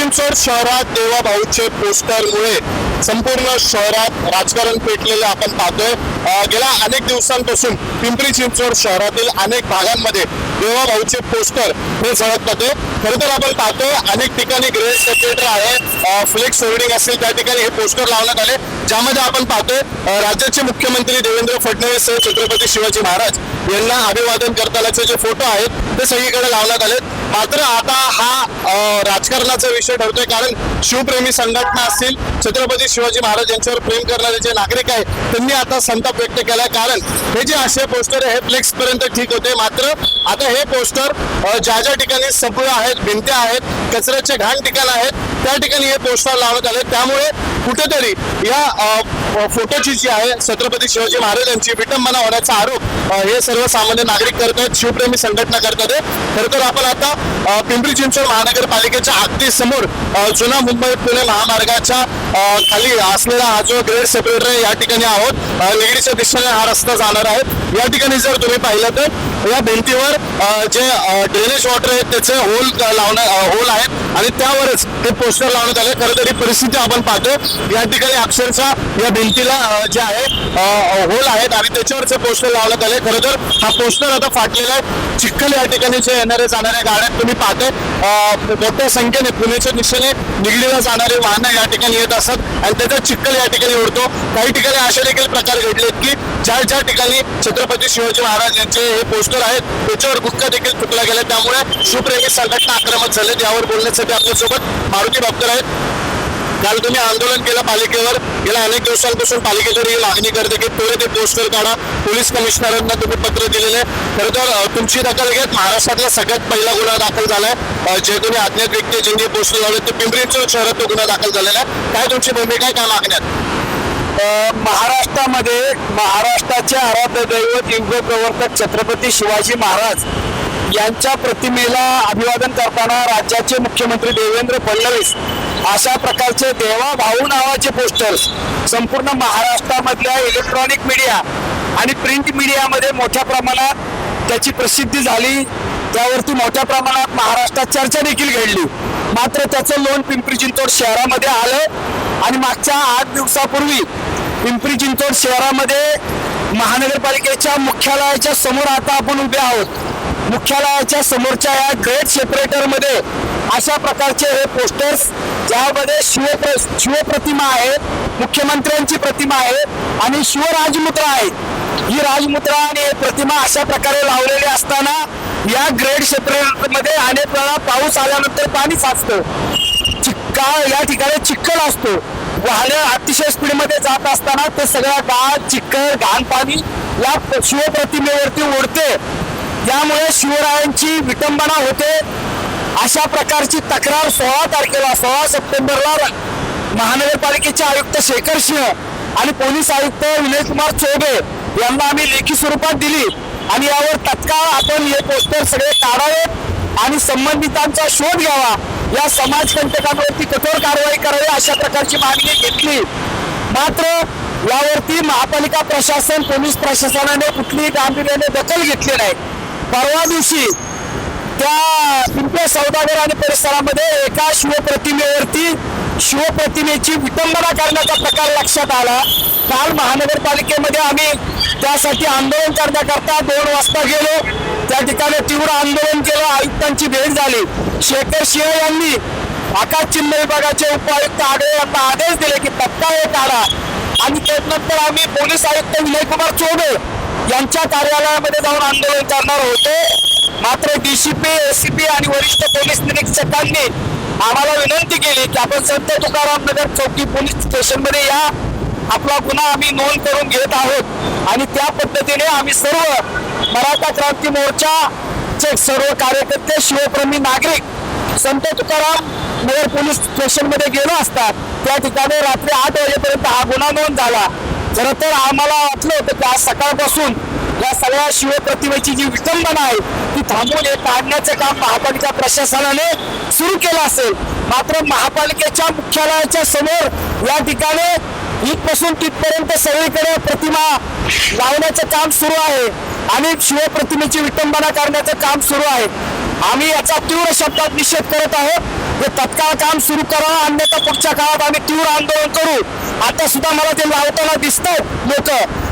चिंचवड शहरात देवा भाऊचे पोस्टरमुळे संपूर्ण शहरात राजकारण पेटलेले आपण पाहतोय. गेल्या अनेक दिवसांपासून पिंपरी चिंचवड शहरातील अनेक भागांमध्ये देवा भाऊचे पोस्टर हे झळकत होते. खरं तर आपण पाहतोय अनेक ठिकाणी ग्रेड सेक्रेटर आहे. फ्लेक्स होल्डिंग असेल त्या ठिकाणी हे पोस्टर लावण्यात आले. ज्यामध्ये आपण पाहतोय राज्याचे मुख्यमंत्री देवेंद्र फडणवीस हे छत्रपती शिवाजी महाराज यांना अभिवादन करतानाचे जे फोटो आहेत ते सगळीकडे लावण्यात आले मात्र आता हा राजकारणाचा विषय ठरतोय कारण शिवप्रेमी संघटना असतील छत्रपती शिवाजी महाराज यांच्यावर प्रेम करणारे जे नागरिक आहेत त्यांनी आता संताप व्यक्त केलाय. कारण हे जे असे पोस्टर आहे हे फ्लेक्स पर्यंत ठीक होते. मात्र आता हे पोस्टर ज्या ज्या ठिकाणी सपळ आहेत भिंत्या आहेत कचऱ्याचे घाण ठिकाण आहेत त्या ठिकाणी हे पोस्टर लावण्यात आले त्यामुळे कुठेतरी या फोटोची जी आहे छत्रपती शिवाजी महाराजांची विटंबना होण्याचा आरोप हे हे सर्वसामान्य नागरिक करत आहेत शिवप्रेमी संघटना करतात. आहे. खरं तर आपण आता पिंपरी चिंचवड महानगरपालिकेच्या अगदी समोर जुना मुंबई पुणे महामार्गाच्या खाली असलेला हा जो ग्रेड सेपरेटर आहे या ठिकाणी आहोत. निगडीच्या दिशेने हा रस्ता जाणार आहे. या ठिकाणी जर तुम्ही पाहिलं तर या भिंतीवर जे ड्रेनेज वॉटर आहे त्याचे होल लावणं होल आहेत. आणि त्यावरच ते पोस्टर लावण्यात आले. खरं तर ही परिस्थिती आपण पाहतो या ठिकाणी अक्षरशः या भिंतीला जे आहे होल आहेत आणि त्याच्यावरचे पोस्टर लावण्यात आले. खरं तर हा पोस्टर आता फाटलेला आहे. चिखल या ठिकाणी जे येणारे जाणाऱ्या गाड्या तुम्ही पाहते मोठ्या संख्येने पुण्याच्या दिशेने निगडीला जाणारे वाहनं या ठिकाणी येत असत आणि त्याचा चिखल या ठिकाणी उडतो. काही ठिकाणी असे देखील प्रकार घडलेत की ज्या ज्या ठिकाणी छत्रपती शिवाजी महाराज यांचे हे पोस्टर आहेत त्याच्यावर गुटखा देखील चुकला गेला. त्यामुळे शिवप्रेमी संघटना आक्रमक झाले. यावर बोलण्यासाठी आपल्यासोबत मारुती बापकर आहेत. काल तुम्ही आंदोलन केलं पालिकेवर. गेल्या अनेक दिवसांपासून पालिकेकडे ही मागणी करते की पुढे ते पोस्टर काढा. पोलीस कमिशनरांना तुम्ही पत्र दिलेले. खरं तर तुमची दखल घेत महाराष्ट्रातला सगळ्यात पहिला गुन्हा दाखल झालाय. जे तुम्ही अज्ञात व्यक्ती आहे, ज्यांनी पोस्टर लावले ते पिंपरी शहरात तो गुन्हा दाखल झालेला आहे. काय तुमची भूमिका आहे काय मागण्यात महाराष्ट्रामध्ये महाराष्ट्राचे आराध्य दैवत युग प्रवर्तक छत्रपती शिवाजी महाराज यांच्या प्रतिमेला अभिवादन करताना राज्याचे मुख्यमंत्री देवेंद्र फडणवीस अशा प्रकारचे देवा भाऊ नावाचे पोस्टर्स संपूर्ण महाराष्ट्रामधल्या इलेक्ट्रॉनिक मीडिया आणि प्रिंट मीडियामध्ये मोठ्या प्रमाणात त्याची प्रसिद्धी झाली. त्यावरती मोठ्या प्रमाणात महाराष्ट्रात चर्चा देखील घडली. मात्र त्याचं लोन पिंपरी चिंचवड शहरामध्ये आलं आणि मागच्या आठ दिवसापूर्वी पिंपरी चिंचवड शहरामध्ये महानगरपालिकेच्या मुख्यालयाच्या समोर आता आपण उभे आहोत. मुख्यालयाच्या समोरच्या या ग्रेट सेपरेटरमध्ये अशा प्रकारचे हे पोस्टर्स ज्यामध्ये शिव शिवप्रतिमा आहे मुख्यमंत्र्यांची प्रतिमा आहे आणि शिवराजमुद्रा आहे ही राजमुद्रा आणि प्रतिमा अशा प्रकारे लावलेली असताना या ग्रेड क्षेत्रामध्ये मध्ये अनेक वेळा पाऊस आल्यानंतर पाणी साचतं. चिक्का या ठिकाणी चिखल असतो. वाहने अतिशय स्पीडमध्ये जात असताना ते सगळ्या गाळ चिखल घाण पाणी या शिवप्रतिमेवरती ओढते. यामुळे शिवरायांची विटंबना होते. अशा प्रकारची तक्रार सोळा तारखेला सोळा सप्टेंबरला महानगरपालिकेचे आयुक्त शेखर सिंह आणि पोलीस आयुक्त विनयकुमार चौबे यांना आम्ही लेखी स्वरूपात दिली. आणि यावर तत्काळ आपण हे पोस्टर सगळे काढावेत आणि संबंधितांचा शोध घ्यावा. या समाजकंटकांवरती कठोर कारवाई करावी अशा प्रकारची मागणी घेतली. मात्र यावरती महापालिका प्रशासन पोलीस प्रशासनाने कुठलीही गांभीर्याने दखल घेतली नाही. परवा दिवशी त्या पिंपळ सौदागर आणि परिसरामध्ये एका शिवप्रतिमेवरती शिवप्रतिमेची विटंबना करण्याचा प्रकार लक्षात आला. काल महानगरपालिकेमध्ये आम्ही त्यासाठी आंदोलन करण्याकरता दोन वाजता गेलो. त्या ठिकाणी तीव्र आंदोलन केलं. आयुक्तांची भेट झाली. शेखर शिव यांनी आकाश चिन्ह विभागाचे उपायुक्त आढळे यांना आदेश दिले की तत्काळ हे काढा. आणि त्यानंतर आम्ही पोलीस आयुक्त विनयकुमार चौबे यांच्या कार्यालयामध्ये जाऊन आंदोलन करणार होते. मात्र डीसीपी एसीपी आणि वरिष्ठ पोलीस निरीक्षकांनी आम्हाला विनंती केली की आपण संत तुकाराम नगर चौकी पोलीस स्टेशनमध्ये या. आपला गुन्हा आम्ही नोंद करून घेत आहोत. आणि त्या पद्धतीने आम्ही सर्व मराठा क्रांती मोर्चाचे सर्व कार्यकर्ते शिवप्रेमी नागरिक संत तुकाराम नगर पोलीस स्टेशनमध्ये गेलो असतात त्या ठिकाणी रात्री आठ वाजेपर्यंत हा गुन्हा नोंद झाला. खरं तर आम्हाला वाटलं होतं की आज सकाळपासून या सगळ्या शिवप्रतिमेची जी विटंबना आहे थांबून हे काढण्याचं काम महापालिका प्रशासनाने सुरू केलं असेल. मात्र महापालिकेच्या मुख्यालयाच्या समोर या ठिकाणी इथपासून तिथपर्यंत सगळीकडे प्रतिमा लावण्याचं काम सुरू आहे आणि शिवप्रतिमेची विटंबना करण्याचं काम सुरू आहे. आम्ही याचा तीव्र शब्दात निषेध करत आहोत. हे तत्काळ काम सुरू करा अन्यथा पुढच्या काळात आम्ही तीव्र आंदोलन करू. आता सुद्धा मला ते लावताना दिसत लोक.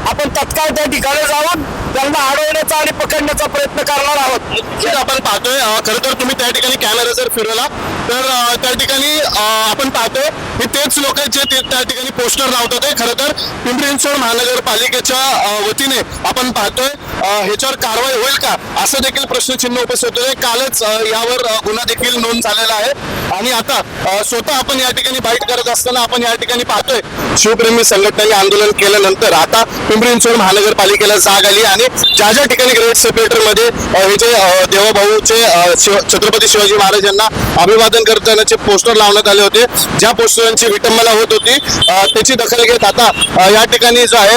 आपण तत्काळ त्या ठिकाणी जाऊन त्यांना अडवण्याचा आणि पकडण्याचा प्रयत्न करणार आहोत. जे आपण पाहतोय अं, खरं तर तुम्ही त्या ठिकाणी कॅमेरा जर फिरवला तर अं, त्या ठिकाणी अं, आपण पाहतोय हे तेच लोक जे ते त्या ठिकाणी पोस्टर लावतात हे. खरं तर पिंपरी चिंचवड महानगरपालिकेच्या अं, वतीने आपण पाहतोय अं, ह्याच्यावर कारवाई होईल का असं देखील प्रश्नचिन्ह उपस्थित होतोय कालच अं, यावर अं, गुन्हा देखील नोंद झालेला आहे. आणि आता अं, स्वतः आपण या ठिकाणी बाईट करत असताना आपण या ठिकाणी पाहतोय शिवप्रेमी संघटनेने आंदोलन केल्यानंतर आता पिंपरी चिंचवड महानगरपालिकेला जाग आली आणि ज्या ज्या ठिकाणी ग्रेट सेपरेटरमध्ये हे जे देवाभाऊचे शिव- छत्रपती शिवाजी महाराज यांना अभिवादन करतानाचे पोस्टर लावण्यात आले होते ज्या पोस्टरांची विटंबना होत होती त्याची दखल घेत आता या ठिकाणी जो आहे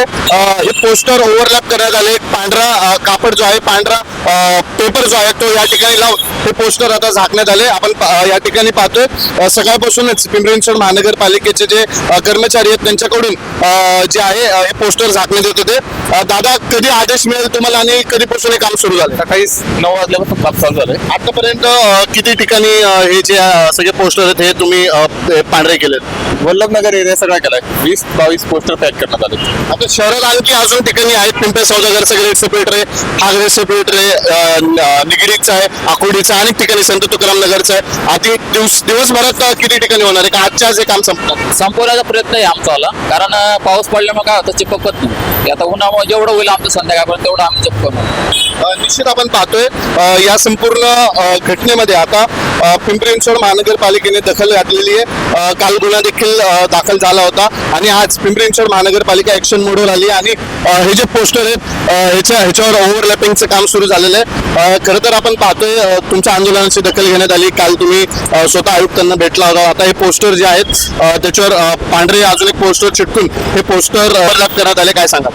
हे पोस्टर ओव्हरलॅप करण्यात आले. एक पांढरा कापड जो आहे पांढरा पेपर जो आहे तो या ठिकाणी लावून हे पोस्टर आता झाकण्यात आले. आपण या ठिकाणी पाहतोय सकाळपासूनच पिंपरी चिंचवड महानगरपालिकेचे जे कर्मचारी आहेत त्यांच्याकडून जे आहे हे पोस्टर झाकण्यात येत होते. दादा कधी आदेश मिळेल तुम्हाला आणि कधीपासून हे काम सुरू झालं सकाळी नऊ वाजल्यापासून काम चालू झालंय. आतापर्यंत किती ठिकाणी हे जे सगळे पोस्टर आहेत हे तुम्ही पांढरे केलेत? वल्लभनगर एरिया सगळा केलाय. वीस बावीस पोस्टर पॅक करण्यात आले. आता शहरात आणखी अजून ठिकाणी आहेत. पिंपळे सौदागरचं ग्रेड सेपरेटर आहे ठाकरे सेपरेटर आहे अं, न- निगडीचं आहे आकुर्डीचं आहे, अनेक ठिकाणी संत तुकाराम नगरचं आहे. आधी दिवस दिवसभरात किती ठिकाणी होणार आहे? का आजच्या आज हे काम संपणार? संपवण्याचा प्रयत्न आहे आमचावाला कारण अं, पाऊस पडल्यामुळे काय होतं चिपकत नाही. आता उन्हामुळे जेवढं होईल आमचं संध्याकाळपर्यंत तेवढं आम्ही चिपकवणार. निश्चित आपण पाहतोय. या संपूर्ण घटनेमध्ये आता पिंपरी चिंचवड महानगरपालिकेने दखल घातलेली आहे. काल गुन्हा देखील दाखल झाला होता. आणि आज पिंपरी चिंचवड महानगरपालिका ऍक्शन मोडवर आली आणि हे जे पोस्टर आहेत ह्याच्या ह्याच्यावर ओव्हरलॅपिंगचं काम सुरू झालेलं आहे. खरं तर आपण पाहतोय तुमच्या आंदोलनाची दखल घेण्यात आली. काल तुम्ही स्वतः आयुक्तांना भेटला होता. आता हे पोस्टर जे आहेत त्याच्यावर पांढरे अजून एक पोस्टर चिटकून हे पोस्टर ओव्हरलॅप करण्यात आले. काय सांगा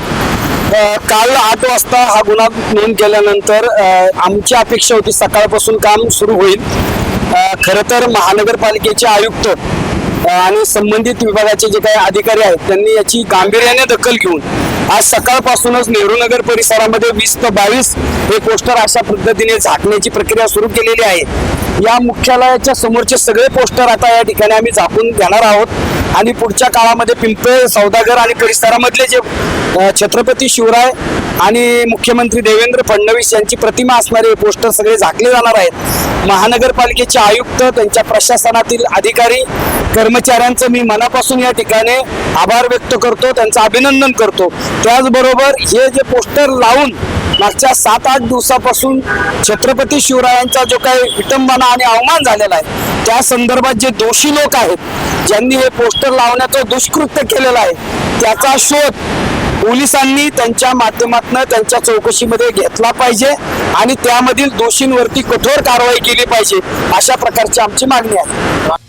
काल आठ वाजता हा गुन्हा नोंद केल्यानंतर आमची अपेक्षा होती सकाळपासून काम सुरू होईल. खरं तर महानगरपालिकेचे आयुक्त आणि संबंधित विभागाचे जे काही अधिकारी आहेत त्यांनी याची गांभीर्याने दखल घेऊन आज सकाळपासूनच नेहरू नगर परिसरामध्ये वीस ते बावीस हे पोस्टर अशा पद्धतीने झाकण्याची प्रक्रिया सुरू केलेली आहे. या मुख्यालयाच्या समोरचे सगळे पोस्टर आता या ठिकाणी आम्ही झाकून घेणार आहोत. आणि पुढच्या काळामध्ये पिंपळे सौदागर आणि परिसरामधले जे छत्रपती शिवराय आणि मुख्यमंत्री देवेंद्र फडणवीस यांची प्रतिमा असणारे हे पोस्टर सगळे झाकले जाणार आहेत. महानगरपालिकेचे आयुक्त त्यांच्या प्रशासनातील अधिकारी कर्मचाऱ्यांचं मी मनापासून या ठिकाणी आभार व्यक्त करतो त्यांचं अभिनंदन करतो. त्याचबरोबर हे जे पोस्टर लावून मागच्या सात आठ दिवसापासून छत्रपती शिवरायांचा जो काही विटंबना आणि अवमान झालेला आहे त्या संदर्भात जे दोषी लोक आहेत ज्यांनी हे पोस्टर लावण्याचं दुष्कृत्य केलेलं आहे त्याचा शोध पोलिसांनी त्यांच्या माध्यमातून त्यांच्या चौकशीमध्ये घेतला पाहिजे आणि त्यामधील दोषींवरती कठोर कारवाई केली पाहिजे अशा प्रकारची आमची मागणी आहे.